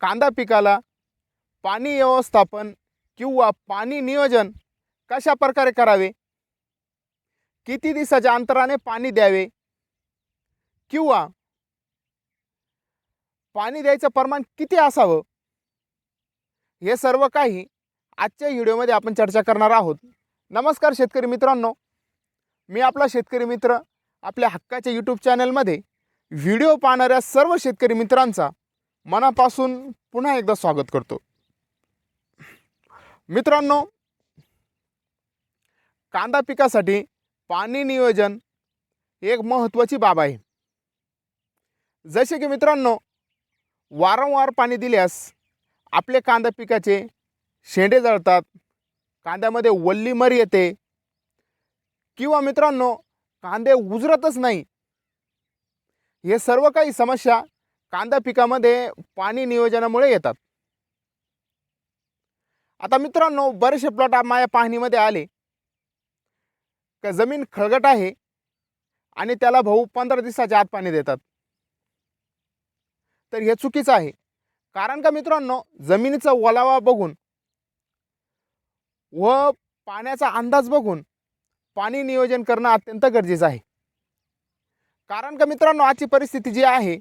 कांदा पिकाला पाणी व्यवस्थापन किंवा पाणी नियोजन कशा प्रकारे करावे? किती दिवसाच्या अंतराने पाणी द्यावे? किंवा पाणी द्यायचं प्रमाण किती असावं? हे सर्व काही आजच्या व्हिडिओमध्ये आपण चर्चा करणार आहोत. नमस्कार शेतकरी मित्रांनो. मी आपला शेतकरी मित्र आपल्या हक्काच्या यूट्यूब चॅनलमध्ये व्हिडिओ पाहणाऱ्या सर्व शेतकरी मित्रांचा मनापासून पुन्हा एकदा स्वागत करतो. मित्रांनो कांदा पिकासाठी पाणी नियोजन एक महत्त्वाची बाब आहे. जसे की मित्रांनो वारंवार पाणी दिल्यास आपले कांदा पिकाचे शेंडे जळतात कांद्यामध्ये वल्ली मर येते. किंवा मित्रांनो कांदे उजरतच नाही. हे सर्व काही समस्या कांदा पिकामध्ये पाणी नियोजनामुळे येतात. आता मित्रांनो बरेचसे प्लॉट माझ्या पाहणीमध्ये आले. का जमीन खळगट आहे आणि त्याला भाऊ पंधरा दिवसाच्या आत पाणी देतात. तर हे चुकीचं आहे. कारण का मित्रांनो जमिनीचा ओलावा बघून व पाण्याचा अंदाज बघून पाणी नियोजन करणं अत्यंत गरजेचं आहे. कारण का मित्रांनो आजची परिस्थिती जी आहे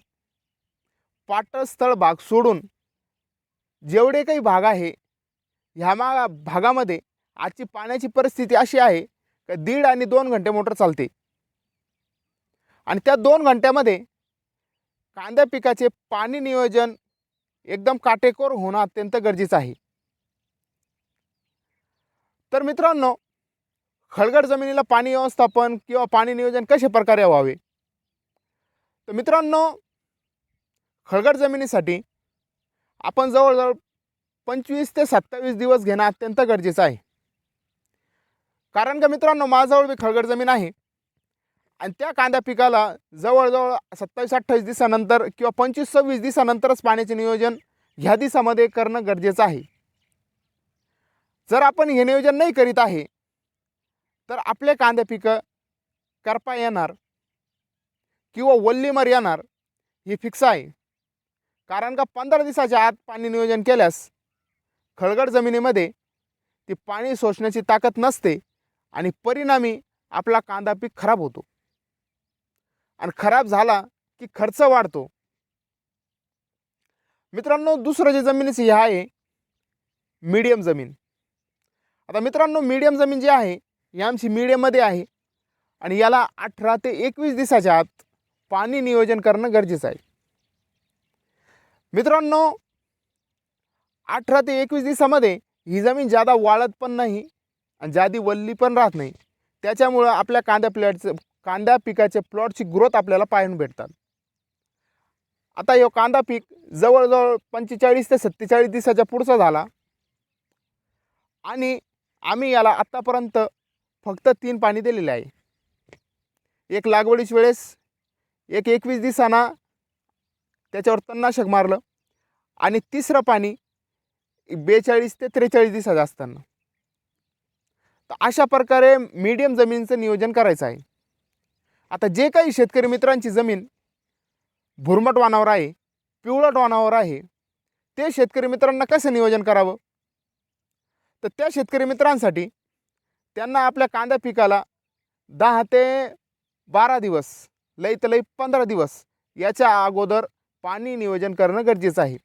पाटस्थळ भाग सोडून जेवढे काही भाग आहे ह्या मा भागामध्ये आजची पाण्याची परिस्थिती अशी आहे का दीड आणि दोन घंटे मोटर चालते. आणि त्या दोन घंट्यामध्ये कांदा पिकाचे पाणी नियोजन एकदम काटेकोर होणं अत्यंत गरजेचं आहे. तर मित्रांनो खळगड जमिनीला पाणी व्यवस्थापन किंवा पाणी नियोजन कशा प्रकारे व्हावे? तर मित्रांनो खळगड जमिनीसाठी आपण जवळजवळ पंचवीस ते सत्तावीस दिवस घेणं अत्यंत गरजेचं आहे. कारण का मित्रांनो माझ्याजवळ बी खळगड जमीन आहे. आणि त्या कांदा पिकाला जवळजवळ सत्तावीस अठ्ठावीस दिवसानंतर किंवा पंचवीस सव्वीस दिवसानंतरच पाण्याचे नियोजन ह्या दिवसामध्ये करणं गरजेचं आहे. जर आपण हे नियोजन नाही करीत आहे तर आपले कांदे पिकं करपा येणार किंवा वल्लीमर येणार हे फिक्स आहे. कारण का पंधरा दिवसाच्या आत पाणी नियोजन केल्यास खळगड जमिनीमध्ये ती पाणी शोषण्याची ताकद नसते आणि परिणामी आपला कांदा पीक खराब होतो. आणि खराब झाला की खर्च वाढतो. मित्रांनो दुसरं जे जमिनीचं हे आहे मीडियम जमीन. आता मित्रांनो मीडियम जमीन जी आहे ही आमची मीडियममध्ये आहे आणि याला अठरा ते एकवीस दिवसाच्या आत पाणी नियोजन करणं गरजेचं आहे. मित्रांनो अठरा ते एकवीस दिवसामध्ये ही जमीन जादा वाळत पण नाही आणि ज्यादा वल्ली पण राहत नाही. त्याच्यामुळं आपल्या कांद्या प्लॉटचं कांद्या पिकाचे प्लॉटची ग्रोथ आपल्याला पाहायला भेटतात. आता यो कांदा पीक जवळजवळ पंचेचाळीस ते सत्तेचाळीस दिवसाच्या पुढचा झाला. आणि आम्ही याला आत्तापर्यंत फक्त तीन पाणी दिलेले आहे. एक लागवडीच्या वेळेस एक एकवीस दिवसांना त्याच्यावर तणनाशक मारलं. आणि तिसरं पाणी बेचाळीस ते त्रेचाळीस दिवसाचं असताना. तर अशा प्रकारे मीडियम जमिनीचं नियोजन करायचं आहे. आता जे काही शेतकरी मित्रांची जमीन भुरमट वानावर आहे पिवळट वानावर आहे ते शेतकरी मित्रांना कसं नियोजन करावं? तर त्या शेतकरी मित्रांसाठी त्यांना आपल्या कांदा पिकाला दहा ते बारा दिवस लई तर लई पंधरा दिवस याच्या अगोदर पाणी नियोजन करणं गरजेचं आहे.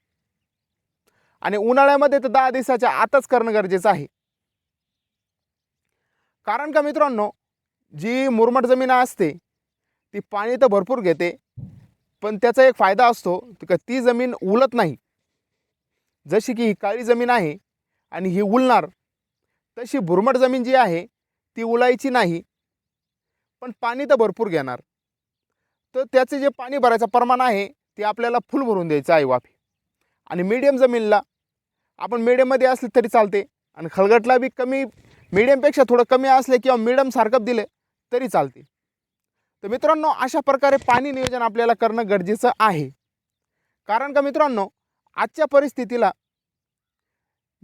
आणि उन्हाळ्यामध्ये तर दहा दिवसाच्या आतच करणं गरजेचं आहे. कारण का मित्रांनो जी मुरमट जमीन असते ती पाणी तर भरपूर घेते पण त्याचा एक फायदा असतो का ती जमीन उलत नाही. जशी की ही काळी जमीन आहे आणि ही उलणार तशी भुरमट जमीन जी आहे ती उलायची नाही पण पाणी तर भरपूर घेणार. तर त्याचे जे पाणी भरायचं प्रमाण आहे ते आपल्याला फुल भरून द्यायचं आहे वाफी आणि मीडियम जमीनला आपण मीडियममध्ये असले तरी चालते. आणि खळगटला बी कमी मीडियमपेक्षा थोडं कमी असले किंवा मिडियम सारखं दिले तरी चालते. तर मित्रांनो अशा प्रकारे पाणी नियोजन आपल्याला करणं गरजेचं आहे. कारण का मित्रांनो आजच्या परिस्थितीला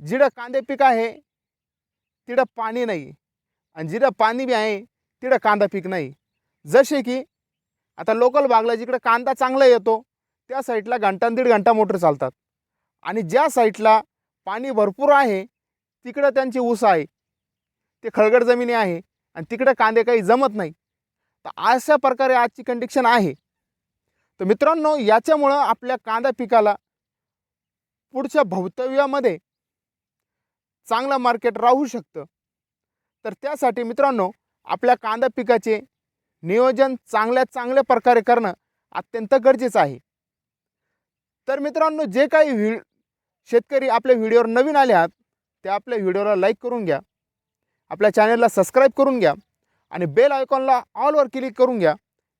जिडं कांदे पीक आहे तिडं पाणी नाही. आणि जिडं पाणी बी आहे तिडं कांदा पीक नाही. जसे की आता लोकल भागला जिकडं कांदा चांगला येतो त्या साईडला घंटा दीड घंटा मोटर चालतात. आणि ज्या साईटला पाणी भरपूर आहे तिकडं त्यांची ऊस आहे. ते खळगड जमिनी आहे आणि तिकडं कांदे काही जमत नाही. तर अशा प्रकारे आजची कंडिशन आहे. तर मित्रांनो याच्यामुळं आपल्या कांदा पिकाला पुढच्या भवितव्यामध्ये चांगलं मार्केट राहू शकतं. तर त्यासाठी मित्रांनो आपल्या कांदा पिकाचे नियोजन चांगल्या चांगल्या प्रकारे करणं अत्यंत गरजेचं आहे. तर मित्रांनो जे काही व्हि शेतकरी आपल्या व्हिडिओवर नवीन आले आहात ते आपल्या व्हिडिओला लाईक करून घ्या. आपल्या चॅनलला सबस्क्राईब करून घ्या आणि बेल आयकॉनला ऑलवर क्लिक करून घ्या.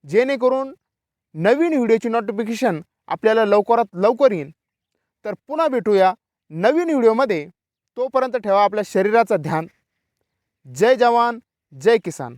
जेणेकरून नवीन व्हिडिओची नोटिफिकेशन आपल्याला लवकरात लवकर येईल तर पुन्हा भेटूया नवीन व्हिडिओमध्ये. तोपर्यंत ठेवा आपल्या शरीराचं ध्यान. जय जवान जय किसान.